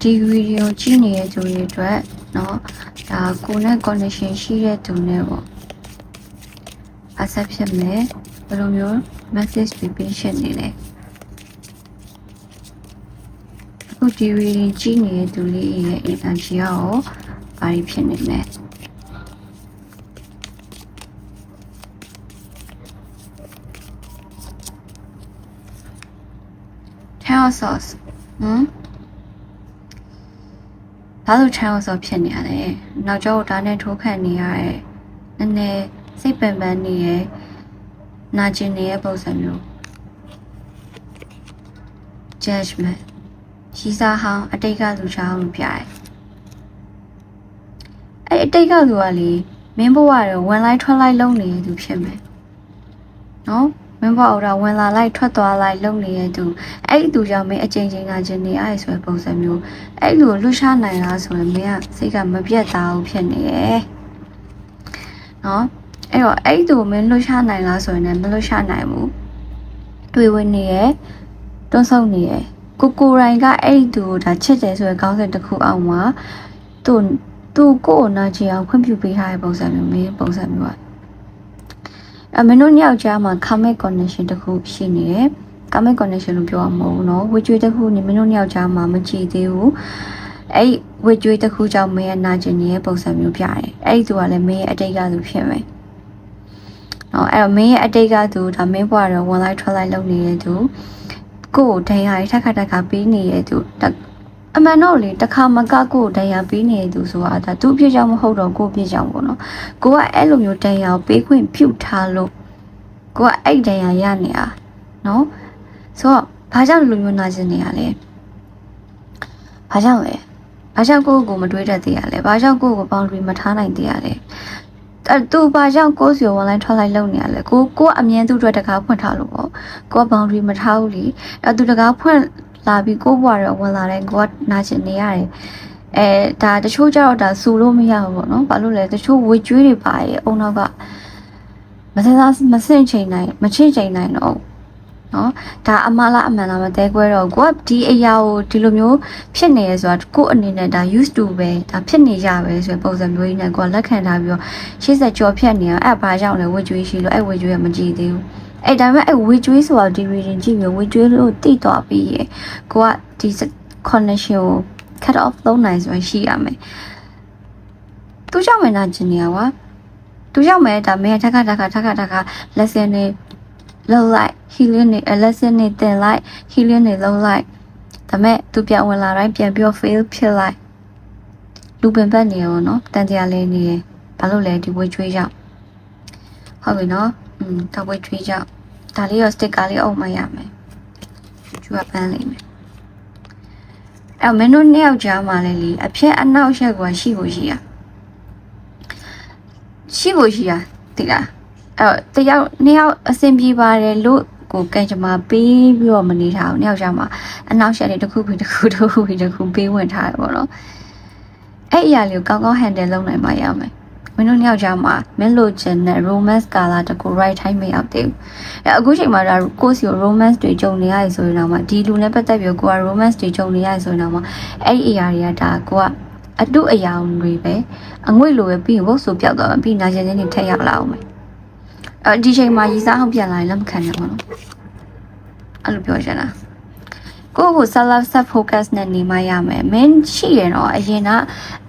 ဒီဗီဒီယိုကြည့်နေတဲ့သူတွေအတွက်เนาะဒါကိုနဲ့ connection ရှိတဲ့သူနဲ့ပေါ့အဆက်ဖြစ်မယ်ဘယ်လိုမျိုး message တွေပေးရှင်းနေလဲအခုဒီဗီဒီယိုကြည့်နေတဲ့သူလေးရဲ့ energy ရောဘာတွေဖြစ်နေလဲ channel sauce ဟမ် ဘာလို့ channel sauce ဖြစ်နေရလဲနောက်ကျောဒါနဲ့ထိုးခန့်နေရတဲ့နည်းနည်းစိတ်ပန်ပန်နေရဲ့နာကျင်နေတဲ့ပုံစံမျိုး judgment ရှိစားဟောင်းအတိတ်ကလူချောင်းလို့ပြတယ်အဲ့အတိတ်ကလူကလေမင်းဘဝရဝင်လိုက်ထွက်လိုက်လုပ်နေတဲ့သူဖြစ်မယ်နော် မင်းဘဝတော့ဝင်လာလိုက်ထွက်သွားလိုက်လုပ်နေတဲ့သူအဲ့ဒီသူကြောင့်မင်းအချိန်ချင်းကချင်းနေအဲ့ဆိုတဲ့ပုံစံမျိုးအဲ့လိုလွတ်ရှားနိုင်လားဆိုရင်မင်းကစိတ်ကမပြတ်သားဘူးဖြစ်နေရဲ့နော်အဲ့တော့အဲ့ဒီသူမင်းလွတ်ရှားနိုင်လားဆိုရင်လည်းမလွတ်ရှားနိုင်ဘူးတွေ့ဝင်နေရဲ့တွန်းဆုံနေရဲ့ကိုကိုရိုင်းကအဲ့ဒီသူကိုဒါချစ်တယ်ဆိုတဲ့ကောင်းစဉ်တစ်ခုအောက်မှာသူ့သူကိုယ်နာချင်အောင်ခွင့်ပြုပေးထားတဲ့ပုံစံမျိုးမင်းပုံစံမျိုးอ่ะ အဲမင်းတို့ညောက်ကြားမှာ karmic connection တခုရှိနေတယ် karmic connection လို့ပြောရမှာမဟုတ်နော်ဝေကျွေးတခုနေမင်းတို့ညောက်ကြားမှာမကြည့်သေးဘူးအဲ့ဝေကျွေးတခုကြောင့်မင်းရဲ့နာကျင်နေတဲ့ပုံစံမျိုးပြတယ်အဲ့ဒီသူကလည်းမင်းရဲ့အတိတ်ကသူဖြစ်မယ်နော်အဲ့တော့မင်းရဲ့အတိတ်ကသူဒါမင်းဘွားတော့ one light twilight လုပ်နေတဲ့သူကိုယ်ဒိန်ဟာထက်ခါတက်ခါပြီးနေတဲ့သူ အမှန်တော့လေတခါမကကိုယ်ဒဏ်ရာပေးနေတဲ့သူဆိုတာဒါသူ့ပြစ်ကြောင့်မဟုတ်တော့ကိုယ်ပြစ်ကြောင့်ပေါ့နော်ကိုကအဲ့လိုမျိုးဒဏ်ရာကိုပေးခွင့်ပြုထားလို့ကိုကအဲ့ဒဏ်ရာရနေတာနော်ဆိုတော့ဘာကြောင့်လူမျိုးနာကျင်နေရလဲဘာကြောင့်လဲဘာကြောင့်ကိုယ့်ကိုယ်မတွေးတတ်သေးရလဲဘာကြောင့်ကိုယ့်ကိုယ် boundary မထားနိုင်သေးရလဲအဲ့သူဘာကြောင့်ကိုယ်စီကို online ထွက်လိုက်လုပ်နေရလဲကိုကိုကအမြင်သူ့အတွက်တကားဖွင့်ထားလို့ပေါ့ကိုက boundary မထားဘူးလေအဲ့သူတကားဖွင့် လာပြီးကိုဘွားတော့ဝင်လာတဲ့ကိုကနာကျင်နေရတယ်အဲဒါတချို့ကျတော့ဒါစူလို့မရဘူးပေါ့နော်ဘာလို့လဲတချို့ဝေကျွေးတွေပါရဲ့အုံနောက်ကမစစားမစင့်ချိန်နိုင်မချင့်ချိန်နိုင်တော့နော်ဒါအမလားအမှန်လားမသေးခွဲတော့ကိုကဒီအရာကိုဒီလိုမျိုးဖြစ်နေရဆိုတာကိုအနေနဲ့ဒါ used to ပဲဒါဖြစ်နေကြပဲဆိုတဲ့ပုံစံမျိုးကြီးနဲ့ကိုကလက်ခံထားပြီးတော့ရှေ့ဆက်ကြော်ဖြတ်နေအောင်အဲ့ဘာကြောင့်လဲဝေကျွေးရှိလို့အဲ့ဝေကျွေးကမကြည့်သေးဘူး အဲ့ဒါပေမဲ့အဲ့ဝေကျွေးဆိုတာဒီ reading ကြည့်ပြီးဝေကျွေးလို့တိသွားပြီးရကိုကဒီ connection ကို cut off လုပ်နိုင်ဆိုရင်ရှိရမယ်သူကြောင့်မနာကျင်နေရကွာသူကြောင့်မဲဒါမဲထက်ခါထက်ခါထက်ခါထက်ခါ lesson တွေလောက်လိုက် healing တွေ lesson တွေတင်လိုက် healing တွေလောက်လိုက်ဒါမဲ့သူပြန်ဝင်လာတိုင်းပြန်ပြီး fail ဖြစ်လိုက်လူပင်ပတ်နေရောနော်တန်တရားလေးနေရဘာလို့လဲဒီဝေချွေးကြောင့်ဟုတ်ပြီနော် อืมဒါဝေချွေးကြောင့်ဒါလေးရော sticker လေးအုပ်မှရမယ်ကျူကပန်းလိမ့်မယ်အဲ့မင်းတို့နှစ်ယောက်ကြားမှာလည်းလေအဖြက်အနောက်ရှက်ကရှိဖို့ရှိရရှိဖို့ရှိရတိလားအဲ့တယောက်နှစ်ယောက်အဆင်ပြေပါတယ်လို့ကိုကံကြမ္မာပေးပြီးတော့မနေထားဘူးနှစ်ယောက်ကြားမှာအနောက်ရှက်တွေတစ်ခုပြီးတစ်ခုတစ်ခုပြီးတစ်ခုပေးဝင်ထားတယ်ပေါ့နော်အဲ့အရာလေးကိုကောင်းကောင်း handle လုပ်နိုင်မှရမယ်မ င်းတို့နှစ်ယောက်ကြားမှာမင်းလိုချင်တဲ့ romance ကာလာတကူ right time မရောက်သေးဘူးအဲအခုချိန်မှာဒါကိုစီကို romance တွေကြုံနေရတယ်ဆိုရင်တော့မှဒီလူနဲ့ပတ်သက်ပြီးကိုက romance တွေကြုံနေရတယ်ဆိုရင်တော့မှအဲ့ဒီအရာတွေကဒါကိုကအတုအယောင်တွေပဲအငွေ့လိုပဲပြီးရင်ဘုတ်ဆိုပြောက်သွားမှပြီးနာကျင်နေထက်ရောက်လာအောင်မယ်အဲဒီချိန်မှာရီစားအောင်ပြန်လာရင်လက်မခံနဲ့ပေါ့နော်အဲ့လိုပြောချင်တာ ကိုယ့်ကို self self focus နဲ့နေမှရမယ်မင်းရှိရင်တော့အရင်က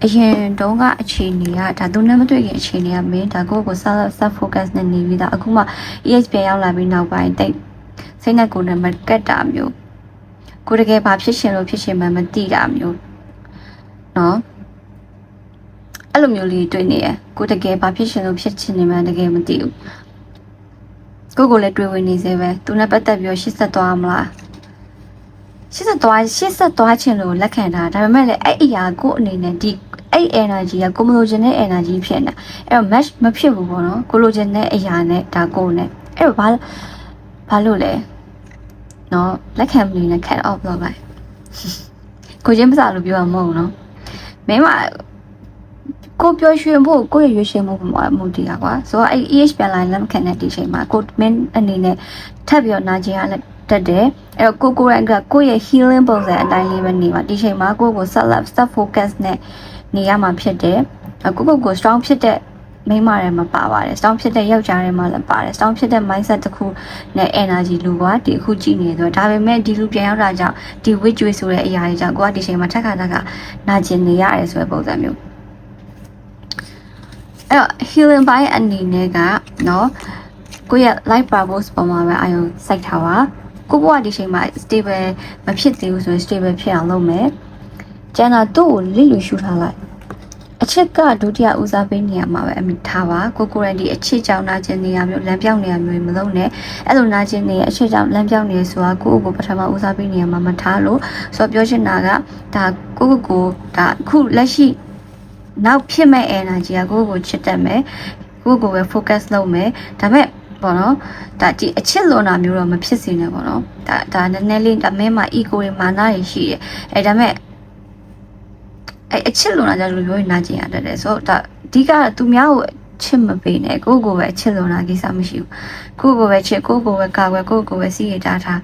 အရင်တုန်းကအခြေအနေကဒါသူနဲ့မတွေ့ခင်အခြေအနေကမင်းဒါကိုယ့်ကို self self focus နဲ့နေပြီးသားအခုမှ EH ပြန်ရောက်လာပြီးနောက်ပိုင်းတိတ်စိတ်နဲ့ကိုယ်နဲ့မကက်တာမျိုးကိုတကယ်ဘာဖြစ်ရှင်လို့ဖြစ်ရှင်မှမသိတာမျိုးเนาะအဲ့လိုမျိုးလေးတွေ့နေရကိုတကယ်ဘာဖြစ်ရှင်လို့ဖြစ်ချင်နေမှတကယ်မသိဘူးကိုကိုလည်းတွေ့ဝင်နေစေပဲသူနဲ့ပတ်သက်ပြီးရှစ်ဆက်သွားမလား ရှစ်ဆက်သွားရှစ်ဆက်သွားခြင်းလို့လက်ခံတာဒါပေမဲ့လည်းအဲ့အရာကိုအနေနဲ့ဒီအဲ့ energy ကကိုမလိုချင်တဲ့ energy ဖြစ်နေတာအဲ့တော့ match မဖြစ်ဘူးပေါ့နော်ကိုလိုချင်တဲ့အရာနဲ့ဒါကိုနဲ့အဲ့တော့ဘာဘာလို့လဲနော်လက်ခံမနေနဲ့ cut off လုပ်လိုက်ကိုချင်းမစားလို့ပြောရမဟုတ်ဘူးနော်မင်းမကိုပြောရွှင်ဖို့ကိုရဲ့ရွှေရှင်မှုပုံမူတည်တာကွာဆိုတော့အဲ့ EH ပြန်လာလက်မခံတဲ့ဒီချိန်မှာကိုမင်းအနေနဲ့ထပ်ပြီးတော့နာကျင်ရလဲ တ တက်တယ်အဲ့တော့ကိုကိုရိုင်းကကိုယ့်ရဲ့ healing ပုံစံအတိုင်းလေးပဲနေမှာဒီချိန်မှာကိုယ့်ကို self love self focus နဲ့နေရမှာဖြစ်တယ်ကိုကိုကို strong ဖြစ်တဲ့မိန်းမတွေမှာပါပါတယ် strong ဖြစ်တဲ့ယောက်ျားတွေမှာလည်းပါတယ် strong ဖြစ်တဲ့ mindset တစ်ခုနဲ့ energy လူကဒီအခုကြည့်နေတယ်ဒါပေမဲ့ဒီလူပြန်ရောက်တာကြောင့်ဒီ witch way ဆိုတဲ့အရာတွေကြောင့်ကိုကဒီချိန်မှာထက်ခါထက်ခါနာကျင်နေရတယ်ဆိုတဲ့ပုံစံမျိုးအဲ့တော့ healing by အနေနဲ့ကเนาะကိုယ့်ရဲ့ life purpose ပေါ်မှာပဲအာရုံစိုက်ထားပါ ကိုဘဝဒီချိန်မှာ stable မဖြစ်သေးဘူးဆိုရင် stable ဖြစ်အောင်လုပ်မယ်ကျန်တာသူ့ကိုလစ်လူရှုထားလိုက်အချက်ကဒုတိယဦးစားပေးနေရမှာပဲအမိထားပါကိုကိုရန်ဒီအချစ်ကြောင့်နာကျင်နေရမျိုးလမ်းပြောင်းနေရမျိုးမလုပ်နဲ့အဲ့လိုနာကျင်နေရအချစ်ကြောင့်လမ်းပြောင်းနေရဆိုတာကိုယ့်ကိုပထမဦးစားပေးနေရမှာမထားလို့ဆိုတော့ပြောချင်တာကဒါကိုကိုကိုဒါအခုလက်ရှိနောက်ဖြစ်မဲ့ energy ကကိုကိုချစ်တတ်မယ်ကိုကိုပဲ focus လုပ်မယ်ဒါပေမဲ့ ပေါ့နော်ဒါဒီအချစ်လွန်တာမျိုးတော့မဖြစ်စေနဲ့ပေါ့နော်ဒါဒါနည်းနည်းလေးဒါမင်းမှာ ego တွေမာနတွေရှိတယ်အဲဒါပေမဲ့အဲအချစ်လွန်တာကြလို့ပြောရင်နာကျင်ရတတ်တယ်ဆိုတော့ဒါအဓိကသူများကိုချစ်မပေးနဲ့ကိုကိုပဲအချစ်လွန်တာကိစ္စမရှိဘူးကိုကိုပဲချစ်ကိုကိုပဲကာကွယ်ကိုကိုပဲစီးရတာထား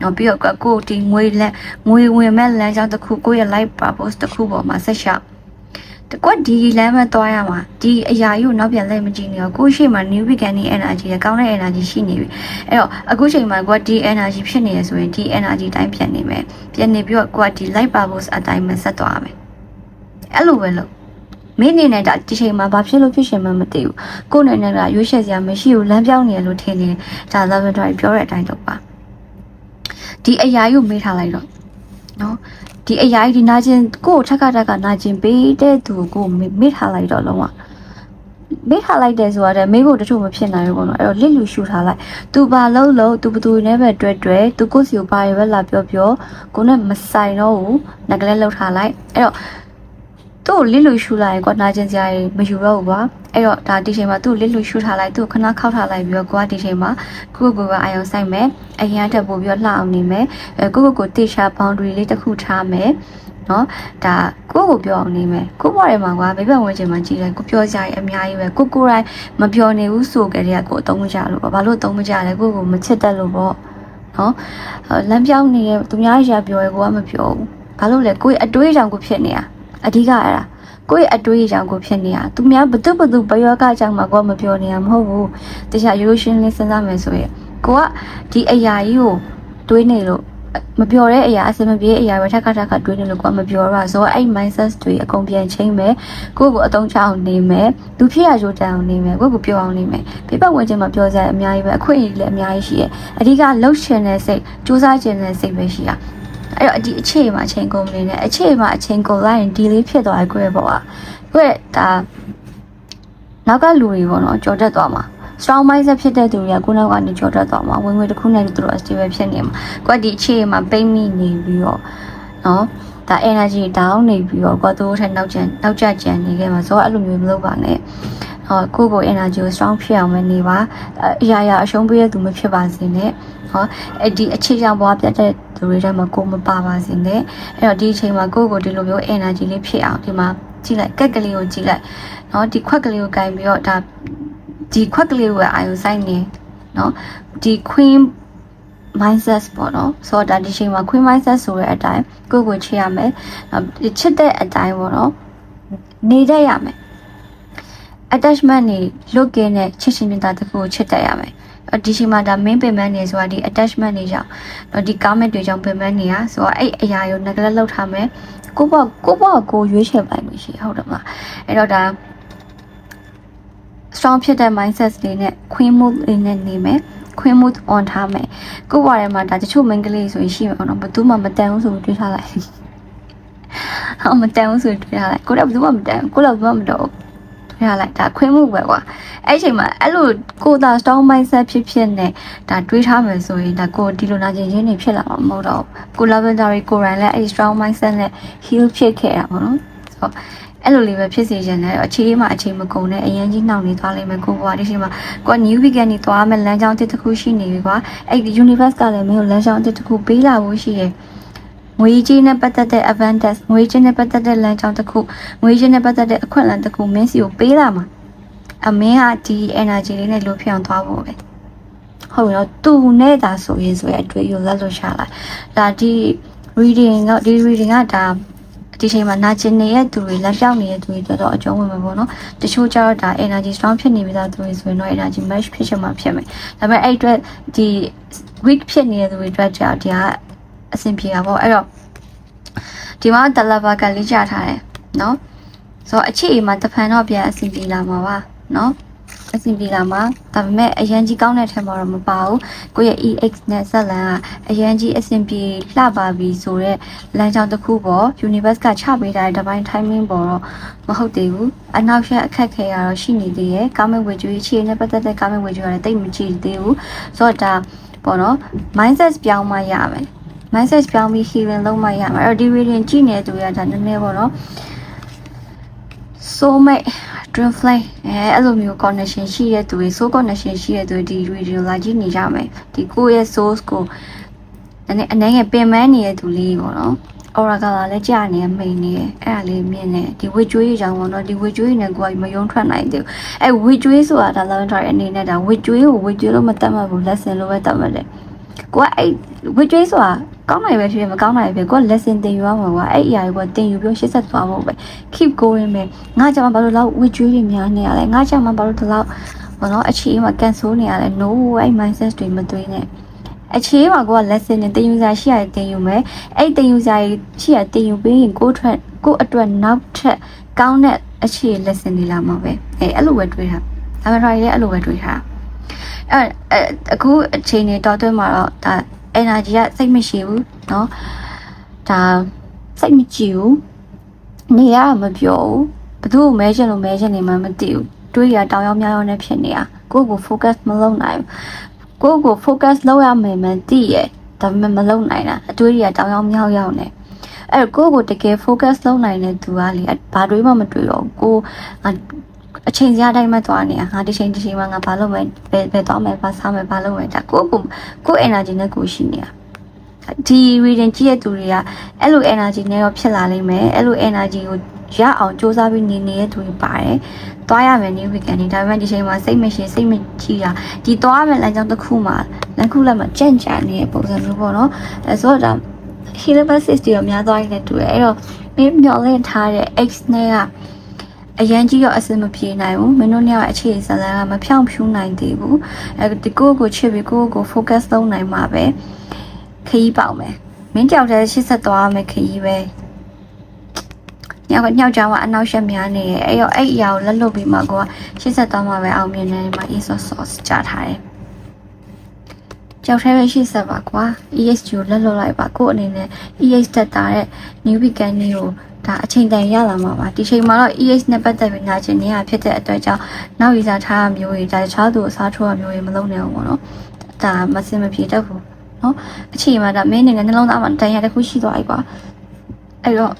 နော်ပြီးတော့ကိုဒီငွေလက်ငွေဝင်မဲ့လမ်းကြောင်းတစ်ခုကိုရဲ့ life purpose တစ်ခုပေါ်မှာဆက်ရှောက် တကွက်ဒီလမ်းမဲ့သွားရမှာဒီအရာကြီးကိုနောက်ပြန်လဲမကြည့်နေတော့ကိုရှိမှ new beginning energy ရကောင်းတဲ့ energy ရှိနေပြီအဲ့တော့အခုချိန်မှာကိုကဒီ energy ဖြစ်နေရဆိုရင်ဒီ energy တိုင်းပြန်နေမယ်ပြန်နေပြီးတော့ကိုကဒီ life purpose အတိုင်းပဲဆက်သွားမယ်အဲ့လိုပဲလို့မင်းအနေနဲ့ဒါဒီချိန်မှာဘာဖြစ်လို့ဖြစ်ရှင်မှမသိဘူးကိုယ်အနေနဲ့ကရွေးချယ်စရာမရှိဘူးလမ်းပြောင်းနေရလို့ထင်နေဒါ laboratory ပြောတဲ့အတိုင်းတော့ပါဒီအရာကြီးကိုမေးထားလိုက်တော့နော် ဒီအရာကြီးဒီနာကျင်ကိုယ့်ထက်ကထက်ကနာကျင်ပေးတဲ့သူကိုမေ့ထားလိုက်တော့လုံးဝမေ့ထားလိုက်တယ်ဆိုတော့မေ့ဖို့တချို့မဖြစ်နိုင်ဘူးပေါ့နော်အဲ့တော့လစ်လူရှူထားလိုက်သူဘာလုံးလုံးသူဘသူနဲ့ပဲတွေ့တွေ့သူကိုယ့်စီကိုဘာရွယ်လာပြောပြောကိုနဲ့မဆိုင်တော့ဘူးငကလေးလှုပ်ထားလိုက်အဲ့တော့ သူ့ကိုလစ်လူရှူလိုက်ရင်ကွာနာကျင်စရာကြီးမယူတော့ဘူးကွာအဲ့တော့ဒါဒီချိန်မှာသူ့ကိုလစ်လူရှူထားလိုက်သူ့ကိုခဏခောက်ထားလိုက်ပြီးတော့ကိုကဒီချိန်မှာကိုကိုကအာယုံဆိုင်မယ်အရင်တက်ပို့ပြီးတော့လှအောင်နေမယ်အဲကိုကိုကိုတေချာ boundary လေးတစ်ခုထားမယ်နော်ဒါကိုကိုပြောအောင်နေမယ်ကိုဘွားထဲမှာကွာဘေးဘက်ဝင်ချင်မှကြည်လိုက်ကိုပြောကြရအများကြီးပဲကိုကိုတိုင်းမပြောနေဘူးဆိုကြတဲ့ကိုအသုံးမချလို့ပေါ့ဘာလို့အသုံးမချလဲကိုကိုမချစ်တတ်လို့ပေါ့နော်လမ်းပြောင်းနေတဲ့သူများရာပြောရဲကိုကမပြောဘူးဘာလို့လဲကိုရဲ့အတွေးကြောင့်ကိုဖြစ်နေတာ အဓိကအဲ့ဒါကိုယ့်ရဲ့အတွေးအကြောင်းကိုဖြစ်နေတာသူများဘသူဘသူဘယောကအကြောင်းမှာကိုကမပြောနေတာမဟုတ်ဘူးတခြားရိုးရိုးရှင်းလင်းစဉ်းစားမယ်ဆိုရင်ကိုကဒီအရာကြီးကိုတွေးနေလို့မပြောတဲ့အရာအစမပြေအရာပဲထက်ခါထက်ခါတွေးနေလို့ကိုကမပြောရဆိုတော့အဲ့ mindset တွေအကုန်ပြန်ချင်းမယ်ကိုယ့်ကိုအသုံးချအောင်နေမယ်သူဖြစ်ရကြိုးတန်အောင်နေမယ်ကိုယ့်ကိုပြောအောင်နေမယ်ပြပဝင်ချင်းမှာပြောစရာအများကြီးပဲအခွင့်အရေးလည်းအများကြီးရှိတယ်အဓိကလှုပ်ရှင်တဲ့စိတ်စူးစမ်းခြင်းတဲ့စိတ်ပဲရှိတာ အဲ့တော့ဒီအခြေမှာအချိန်ကုန်နေတယ်အခြေမှာအချိန်ကုန်လိုက်ရင်ဒီလေးဖြစ်သွားကြွယ်ပေါ့อ่ะကြွယ်ဒါနောက်ကလူတွေပေါ့နော်ကြော်တက်သွားမှာ strong mindset ဖြစ်တဲ့သူတွေကကိုနောက်ကနေကြော်တက်သွားမှာဝင်ငွေတစ်ခုနဲ့သူတို့ stable ဖြစ်နေမှာကိုကဒီအခြေမှာပိတ်မိနေပြီးတော့နော်ဒါ energy down နေပြီးတော့ကိုသူတို့ထက်နောက်ကျန်နောက်ကျကျန်နေခဲ့မှာဆိုတော့အဲ့လိုမျိုးမလုပ်ပါနဲ့ဟောကိုကို energy ကို strong ဖြစ်အောင်မနေပါအရာရာအရှုံးပေးတဲ့သူမဖြစ်ပါစေနဲ့ဟောအဲ့ဒီအခြေခံဘဝပြတ်တဲ့ သူတွေထဲမှာကိုမပါပါစေနဲ့အဲ့တော့ဒီအချိန်မှာကိုကိုဒီလိုမျိုး energy လေးဖြစ်အောင်ဒီမှာကြည့်လိုက်ကက်ကလေးကိုကြည့်လိုက်เนาะဒီခွက်ကလေးကိုကင်ပြီးတော့ဒါဒီခွက်ကလေးကိုအာရုံစိုက်နေเนาะဒီ queen mindset ပေါ့နော်ဆိုတော့ဒါဒီချိန်မှာ queen mindset ဆိုတဲ့အတိုင်းကိုကိုချစ်ရမယ်ချစ်တဲ့အတိုင်းပေါ့နော်နေတတ်ရမယ် attachment နေလုတ်ကင်းတဲ့ချစ်ရှင်မြတ်တခုကိုချစ်တတ်ရမယ် ဒီချိန်မှာဒါ main payment နေဆိုတာဒီ attachment နေကြောင့်တော့ဒီ comment တွေကြောင့် payment နေရဆိုတော့အဲ့အရာကို neglect လုပ်ထားမယ်ကိုပေါ့ကိုပေါ့ကိုရွေးချယ်ပိုင်လို့ရှိဟုတ်တယ်မလားအဲ့တော့ဒါ strong ဖြစ်တဲ့ mindset တွေနဲ့ queen move တွေနဲ့နေမယ် queen move on ထားမယ်ကိုယ့်ဘဝထဲမှာဒါတချို့ main ကလေးဆိုရင်ရှိမှာပေါ့နော်ဘယ်သူမှမတန်ဘူးဆိုပြီးတွေးထားလိုက်ဟောမတန်ဘူးဆိုတွေးထားလိုက်ကိုယ်တော့ဘယ်သူမှမတန်ကိုယ်တော့ဘယ်မှမတော့တွေး ထားလိုက်ဒါ queen move ပဲကွာအဲ့ချိန်မှာအဲ့လိုကိုသာ strong mindset ဖြစ်ဖြစ်နဲ့ဒါတွေးထားမယ်ဆိုရင်ဒါကိုဒီလိုနာကျင်ခြင်းတွေဖြစ်လာမှာမဟုတ်တော့ကို lavender ကိုယ်တိုင်လည်းအဲ့ strong mindset နဲ့ heal ဖြစ်ခဲ့တာပေါ့နော်ဆိုတော့အဲ့လိုလေးပဲဖြစ်စေချင်တယ်အခြေအေးမှာအခြေမကုန်နဲ့အရင်ကြီးနှောင့်နေသွားလိမ့်မယ်ကိုကွာဒီချိန်မှာကိုက new weekend နေသွားမယ်လမ်းကြောင်းတစ်ခုရှိနေပြီကွာအဲ့ universe ကလည်းမင်းကိုလမ်းကြောင်းတစ်ခုပေးလာဖို့ရှိတယ် ငွေကြီးနဲ့ပတ်သက်တဲ့ advantage ငွေကြီးနဲ့ပတ်သက်တဲ့လမ်းကြောင်းတစ်ခုငွေကြီးနဲ့ပတ်သက်တဲ့အခွင့်အလမ်းတစ်ခုမင်းစီကိုပေးလာမှာအမင်းကဒီ energy လေးနဲ့လို့ဖြစ်အောင်သွားဖို့ပဲဟုတ်ပြီနော်သူနဲ့ဒါဆိုရင်ဆိုရင်အတွေ့အကြုံလက်လွတ်ရှာလာဒါဒီ reading ကဒီ reading ကဒါဒီချိန်မှာနာကျင်နေတဲ့သူတွေလက်ပြောက်နေတဲ့သူတွေတော်တော်အကျုံးဝင်မှာပေါ့နော်တချို့ကျတော့ဒါ energy strong ဖြစ်နေပြီသားသူတွေဆိုရင်တော့ energy match ဖြစ်ချင်မှဖြစ်မယ်ဒါပေမဲ့အဲ့အတွက်ဒီ weak ဖြစ်နေတဲ့သူတွေအတွက်ကြာဒီက အဆင်ပြေတာပေါ့အဲ့တော့ဒီမှာ developer ကလေးကြထားတယ်နော်ဆိုတော့အခြေအမှာတဖန်တော့ပြန်အဆင်ပြေလာမှာပါနော်အဆင်ပြေလာမှာဒါပေမဲ့အရန်ကြီးကောင်းတဲ့ထက်မှာတော့မပါဘူးကိုယ့်ရဲ့ EX နဲ့ဆက်လန်ကအရန်ကြီးအဆင်ပြေလှပါပြီဆိုတော့လမ်းကြောင်းတစ်ခုပေါ့ universe ကချပေးထားတဲ့ဒီပိုင်း timing ပေါ်တော့မဟုတ်သေးဘူးအနောက်ရှက်အခက်ခဲရတော့ရှိနေသေးရဲ့ကာမဝေကျွေးအခြေနဲ့ပတ်သက်တဲ့ကာမဝေကျွေးရတယ်တိတ်မကြည့်သေးဘူးဆိုတော့ဒါပေါ့နော် mindset ပြောင်းမှရမယ် mindset ပြောင်းပြီး healing လုပ်မှရမယ်အဲ့တော့ဒီ reading ကြည့်နေတဲ့သူရတာနည်းနည်းပေါ့နော် soulmate twin flame အဲအဲ့လိုမျိုး connection ရှိတဲ့သူတွေ soul connection ရှိတဲ့သူတွေဒီ radio လာကြည့်နေကြမယ်ဒီကိုယ့်ရဲ့ source ကိုနည်းနည်းအနေငယ်ပင်ပန်းနေတဲ့သူလေးပေါ့နော် aura ကလာလဲကြာနေရမိန်နေတယ်အဲ့ဒါလေးမြင်နေဒီဝေကျွေးကြောင်ပေါ့နော်ဒီဝေကျွေးနဲ့ကိုယ်ကမယုံထွက်နိုင်သေးဘူးအဲ့ဝေကျွေးဆိုတာဒါ lavender အနေနဲ့ဒါဝေကျွေးကိုဝေကျွေးလို့မတတ်မှဘူး lesson လို့ပဲတတ်မှတယ် ကိုကအဲ့ဝေကျွေးဆိုတာကောင်းနိုင်ပဲဖြစ်ဖြစ်မကောင်းနိုင်ပဲဖြစ်ကိုက lesson သင်ယူရမှာကွာအဲ့အရာကိုသင်ယူပြီးရှေ့ဆက်သွားဖို့ပဲ keep going ပဲငါကြောင့်ဘာလို့လောက်ဝေကျွေးတွေများနေရလဲငါကြောင့်ဘာလို့ဒီလောက်ဘာလို့အခြေအမှာ cancel နေရလဲ no အဲ့ mindset တွေမသွင်းနဲ့အခြေမှာကိုက lesson နဲ့တင်ယူစာရှိရတယ်တင်ယူမယ်အဲ့တင်ယူစာရှိရတင်ယူပြီးရင်ကိုယ့်အတွက်ကိုယ့်အတွက်နောက်ထပ်ကောင်းတဲ့အခြေ lesson တွေလာမှာပဲအဲအဲ့လိုပဲတွေးတာဒါပေမဲ့လည်းအဲ့လိုပဲတွေးတာ အဲ့အခုအချိန်နေတော်တွင်းမှာတော့ဒါ energy ကစိတ်မရှိဘူးเนาะဒါစိတ်မကြည့်ဘူးနေရမပြောဘူးဘသူ့ကိုမဲချင်လို့မဲချင်နေမှမသိဘူးတွေးရတောင်ရောက်မြောက်ရောက်နဲ့ဖြစ်နေတာကိုယ့်ကို focus မလုပ်နိုင်ဘူးကိုယ့်ကို focus လုပ်ရမယ်မှသိရဲ့ဒါပေမဲ့မလုပ်နိုင်တာအတွေးတွေကတောင်ရောက်မြောက်ရောက်နေအဲ့တော့ကိုယ့်ကိုတကယ် focus လုပ်နိုင်တဲ့သူကလေဘာတွေမှမတွေးတော့ကို အချိန်စရာတိုင်းမှသွားနေတာငါဒီချိန်ဒီချိန်မှငါဘာလုပ်မယ်ဘယ်ဘယ်သွားမယ်ဘာစားမယ်ဘာလုပ်မယ်ဒါကိုယ့်ကိုကိုယ့် energy နဲ့ကိုရှိနေတာဒီ reading ကြည့်ရတဲ့သူတွေကအဲ့လို energy နဲ့တော့ဖြစ်လာလိမ့်မယ်အဲ့လို energy ကိုရအောင်စူးစမ်းပြီးနေနေတဲ့သူတွေပါတယ်။သွားရမယ် new weekend နေဒါပေမဲ့ဒီချိန်မှာစိတ်မရှိစိတ်မကြည့်တာဒီသွားရမယ်လမ်းကြောင်းတစ်ခုမှာလမ်းခုလက်မှာကြန့်ကြာနေတဲ့ပုံစံမျိုးပေါ့နော်။အဲဆိုတော့ဒါ healer system တွေရောများသွားရတဲ့တူတယ်။အဲ့တော့မင်းမျောလင့်ထားတဲ့ X နဲ့က အရန်ကြီးတော့အစင်မပြေနိုင်ဘူးမင်းတို့ညကအခြေစလန်ကမဖြောင့်ဖြူးနိုင်သေးဘူးအဲဒီကိုကိုချစ်ပြီးကိုကို focus လုပ်နိုင်မှာပဲခရီးပေါက်မယ်မင်းတယောက်တည်းရှစ်ဆက်သွားမယ်ခရီးပဲညကညောက်ကြောင်ကအနောက်ရှက်များနေရဲ့အဲ့ရောအဲ့အရာကိုလက်လွတ်ပြီးမှကိုကရှစ်ဆက်သွားမှာပဲအောင်မြင်နေမှာ ESOS sauce ကြားထားတယ်ကြောက်ထဲပဲရှေ့ဆက်ပါကွာ ESG ကိုလက်လွတ်လိုက်ပါကို့အနေနဲ့ EH တက်တာတဲ့ new weekend လေးကို ဒါအချိန်တန်ရလာမှာပါဒီချိန်မှာတော့ EH နဲ့ပတ်သက်ပြီးနာကျင်နေရဖြစ်တဲ့အတွက်ကြောင့်နောက်ရီစာထားရမျိုးတွေဒါတခြားသူအစားထိုးရမျိုးတွေမလုပ်နိုင်ဘူးပေါ့နော်ဒါမစင်မပြေတတ်ဘူးနော်အချိန်မှာဒါမင်းအနေနဲ့နှလုံးသားမှာတန်ရတစ်ခုရှိသွားပြီကွာအဲ့တော့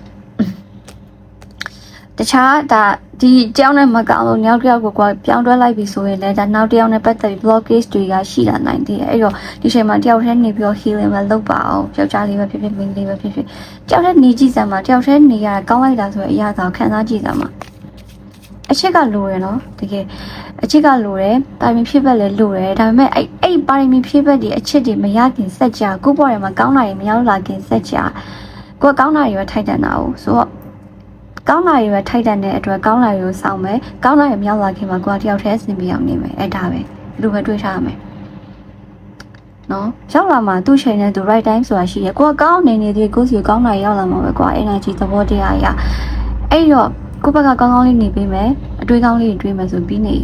တခြားဒါဒီကြောင်းနဲ့မကောင်းလို့နောက်တစ်ယောက်ကိုကွာပြောင်းတွဲလိုက်ပြီဆိုရင်လည်းဒါနောက်တစ်ယောက်နဲ့ပတ်သက်ပြီး blockage တွေကရှိလာနိုင်သေးတယ်အဲ့တော့ဒီချိန်မှာတယောက်တည်းနေပြီးတော့ healing ပဲလုပ်ပါအောင်ယောက်ျားလေးပဲဖြစ်ဖြစ်မိန်းကလေးပဲဖြစ်ဖြစ်တယောက်တည်းနေကြည့်စမ်းပါတယောက်တည်းနေရတာကောင်းလိုက်တာဆိုရင်အရာသာခံစားကြည့်စမ်းပါအချစ်ကလိုရယ်နော်တကယ်အချစ်ကလိုတယ်ပါရမီဖြစ်ဘက်လည်းလိုတယ်ဒါပေမဲ့အဲ့အဲ့ပါရမီဖြစ်ဘက်ဒီအချစ်တွေမရခင်စက်ကြကိုယ့်ဘဝထဲမှာကောင်းတာတွေမရောက်လာခင်စက်ကြကိုယ်ကောင်းတာတွေပဲထိုက်တန်တာ哦ဆိုတော့ ကောင်းလာရပဲထိုက်တန်တဲ့အတွက်ကောင်းလာရကိုစောင့်မယ်ကောင်းလာရမြောက်လာခင်မှာကိုယ်တယောက်တည်းအဆင်ပြေအောင်နေမယ်အဲ့ဒါပဲလူပဲတွေးထားရမယ်နော်ရောက်လာမှာသူ့ချိန်နဲ့သူ right time ဆိုတာရှိတယ်ကိုကကောင်းနေနေသေးကိုစီကောင်းလာရောက်လာမှာပဲကိုက energy သဘောတရားအရာအဲ့တော့ကိုဘက်ကကောင်းကောင်းလေးနေပေးမယ်အတွေးကောင်းလေးတွေတွေးမယ်ဆိုပြီးနေ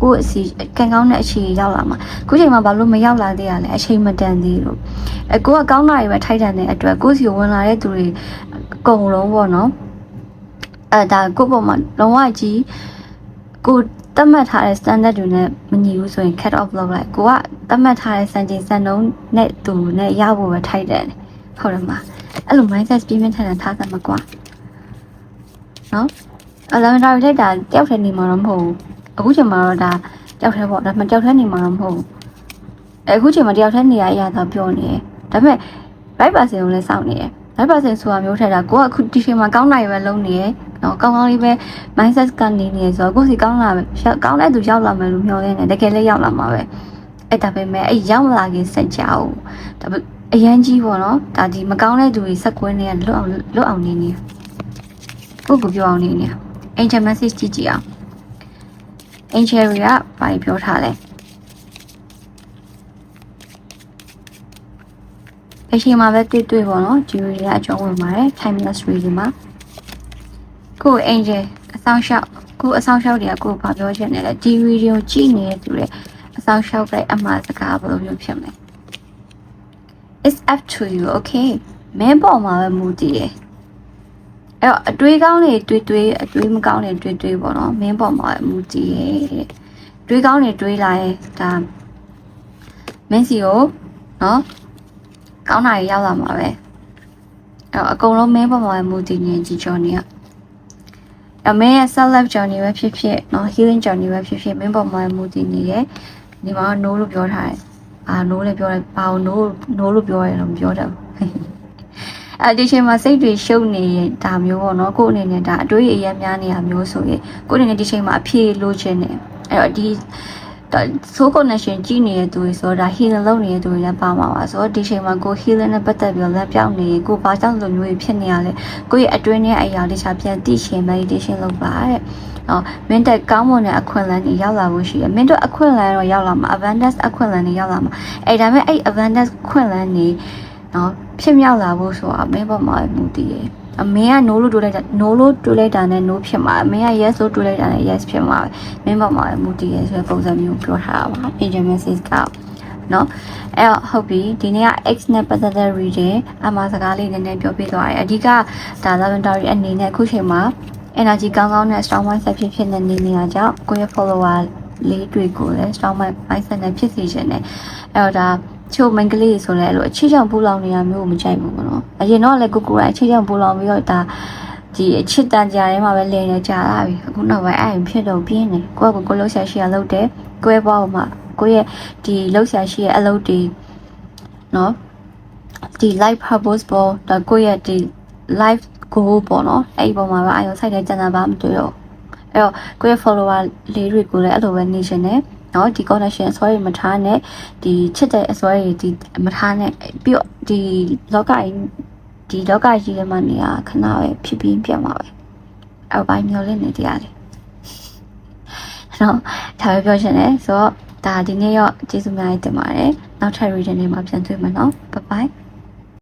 ကိုအစီကံကောင်းတဲ့အခြေရောက်လာမှာခုချိန်မှာဘာလို့မရောက်လာသေးရလဲအချိန်မတန်သေးလို့အကိုကကောင်းလာရပဲထိုက်တန်တဲ့အတွက်ကိုစီဝင်လာတဲ့သူတွေအကုန်လုံးပေါ့နော် အဲဒါကိုယ့်ပေါ်မှာလုံးဝကြီးကိုတတ်မှတ်ထားတဲ့ standard တွေနဲ့မညီဘူးဆိုရင် cut off လုပ်လိုက်ကိုကတတ်မှတ်ထားတဲ့စံချိန်စံနှုန်းနဲ့သူနဲ့ရဖို့ပဲထိုက်တယ်ဟုတ်တယ်မအဲ့လို mindset ပြင်းပြင်းထန်ထန်ထားသမှာကွာနော်အလမတာထိုက်တာတယောက်ထဲနေမှာတော့မဟုတ်ဘူးအခုချိန်မှာတော့ဒါတယောက်ထဲပေါ့ဒါမှတယောက်ထဲနေမှာတော့မဟုတ်ဘူးအခုချိန်မှာတယောက်ထဲနေရအရာတော့ပြောနေတယ်ဒါပေမဲ့ right person ကိုလည်းစောင့်နေတယ် right person ဆိုတာမျိုးထက်တာကိုကအခုဒီချိန်မှာကောင်းနိုင်ပဲလုံးနေတယ် နော်ကောင်းကောင်းလေးပဲ mindset ကနေနေဆိုတော့ကိုယ်စီကောင်းလာပဲကောင်းတဲ့သူရောက်လာမယ်လို့မျှော်လင့်တယ်တကယ်လည်းရောက်လာမှာပဲအဲ့ဒါပေမဲ့အဲ့ရောက်မလာခင်စက်ကြအောင်ဒါပေအရန်ကြီးပေါ့နော်ဒါဒီမကောင်းတဲ့သူတွေစက်ကွင်းတွေကလွတ်အောင်လွတ်အောင်နေနေကိုကိုပြောအောင်နေနေ angel message ကြည့်ကြည့်အောင် angel တွေကဘာပြောထားလဲအချိန်မှာပဲတွေ့တွေ့ပေါ့နော်ဂျူရီကအကြောင်းဝင်ပါတယ် timeless reading မှာ ကို angel အဆောင်ရှောက်ကိုအဆောင်ရှောက်တွေကကိုဘာပြောချင်လဲဒီဗီဒီယိုကြည့်နေတဲ့သူတွေအဆောင်ရှောက်တဲ့အမှားစကားဘယ်လိုမျိုးဖြစ်မလဲ it's up to you okay မင်းပေါ်မှာပဲမူတည်တယ်အဲ့တော့အတွေးကောင်းတွေတွေးတွေးအတွေးမကောင်းတွေတွေးတွေးပေါ့နော်မင်းပေါ်မှာပဲမူတည်ရဲ့တဲ့တွေးကောင်းတွေတွေးလာရင်ဒါမင်းစီကိုနော်ကောင်းတာတွေရောက်လာမှာပဲအဲ့တော့အကုန်လုံးမင်းပေါ်မှာပဲမူတည်နေကြည်ကြော်နေရ အမေရဲ့ self love journey ပဲဖြစ်ဖြစ်နော် healing journey ပဲဖြစ်ဖြစ်မင်းပေါ်မှာမူတည်နေတယ်ဒီမှာ no လို့ပြောထားတယ်အာ no လည်းပြောတယ်ဘာ no no လို့ပြောရတယ်တော့မပြောတတ်ဘူးအဲ့ဒီချိန်မှာစိတ်တွေရှုပ်နေတာမျိုးပေါ့နော်ကိုယ်အနေနဲ့ဒါအတွေ့အရများနေတာမျိုးဆိုရင်ကိုယ်အနေနဲ့ဒီချိန်မှာအဖြေလိုချင်တယ်အဲ့တော့ဒီ ဆိုး connection ကြီးနေတဲ့သူတွေဆိုတော့ဒါ healing လုပ်နေတဲ့သူတွေလည်းပါမှာပါဆိုတော့ဒီချိန်မှာကို healing နဲ့ပတ်သက်ပြီးတော့လက်ပြောင်းနေရင်ကိုဘာကြောင့်လိုမျိုးဖြစ်နေရလဲကိုယ့်ရဲ့အတွင်းထဲအရာတခြားပြန်သိရှင် meditation လုပ်ပါတဲ့အော်မင်းတက်ကောင်းမွန်တဲ့အခွင့်အလမ်းတွေရောက်လာဖို့ရှိတယ်မင်းတို့အခွင့်အလမ်းတော့ရောက်လာမှာ abundance အခွင့်အလမ်းတွေရောက်လာမှာအဲ့ဒါပေမဲ့အဲ့ abundance ခွင့်အလမ်းတွေနော်ဖြစ်မြောက်လာဖို့ဆိုတာမင်းပေါ်မှာမူတည်တယ် အမေက no လို့တွေးလိုက်တာ no လို့တွေးလိုက်တာနဲ့ no ဖြစ်မှာအမေက yes လို့တွေးလိုက်တာနဲ့ yes ဖြစ်မှာပဲမင်းပေါ်မှာမူတည်ရဲဆိုတဲ့ပုံစံမျိုးပြောထားတာပါ angel message ကနော်အဲ့တော့ဟုတ်ပြီဒီနေ့က X နဲ့ပတ်သက်တဲ့ reading အမှားစကားလေးနည်းနည်းပြောပြသွားတယ်အဓိကဒါ lavender အနေနဲ့အခုချိန်မှာ energy ကောင်းကောင်းနဲ့ strong mindset ဖြစ်ဖြစ်နဲ့နေနေတာကြောင့်ကိုယ့်ရဲ့ follower လေးတွေကိုလည်း strong mindset နဲ့ဖြစ်စေချင်တယ်အဲ့တော့ဒါ ချို့ main ကလေးဆိုလဲအဲ့လိုအခြေချောင်ပူလောင်နေရမျိုးကိုမကြိုက်ဘူးပေါ့နော်အရင်တော့လည်းကိုကိုယ်ကအခြေချောင်ပူလောင်ပြီးတော့ဒါဒီအချစ်တန်ကြထဲမှာပဲလည်နေကြတာပြီအခုနောက်ပိုင်းအဲ့ဖြစ်တော့ပြင်းနေကိုယ့်ကကိုယ်လှုပ်ရှားရှိရလုပ်တယ်ကိုယ့်ရဲ့ဘဝမှာကိုယ့်ရဲ့ဒီလှုပ်ရှားရှိရအလုပ်တွေနော်ဒီ life purpose ပေါ်ဒါကိုယ့်ရဲ့ဒီ life goal ပေါ့နော်အဲ့ဒီပုံမှာပဲအာရုံစိုက်တဲ့ကျန်တာပါမတွေ့တော့အဲ့တော့ကိုယ့်ရဲ့ follower လေးတွေကိုလည်းအဲ့လိုပဲနေရှင်တယ် နော်ဒီ connection အစွဲတွေမထားနဲ့ဒီချစ်တဲ့အစွဲတွေဒီမထားနဲ့ပြီးတော့ဒီလောကကြီးဒီလောကကြီးထဲမှာနေရခဏပဲဖြစ်ပြီးပြတ်မှာပဲအဲ့ပိုင်းမျိုးလေးနေတရားလေးနော်ဒါပဲပြောချင်တယ်ဆိုတော့ဒါဒီနေ့ရောကျေးဇူးများတင်ပါတယ်နောက်ထပ် reading တွေမှာပြန်တွေ့မယ်နော် bye bye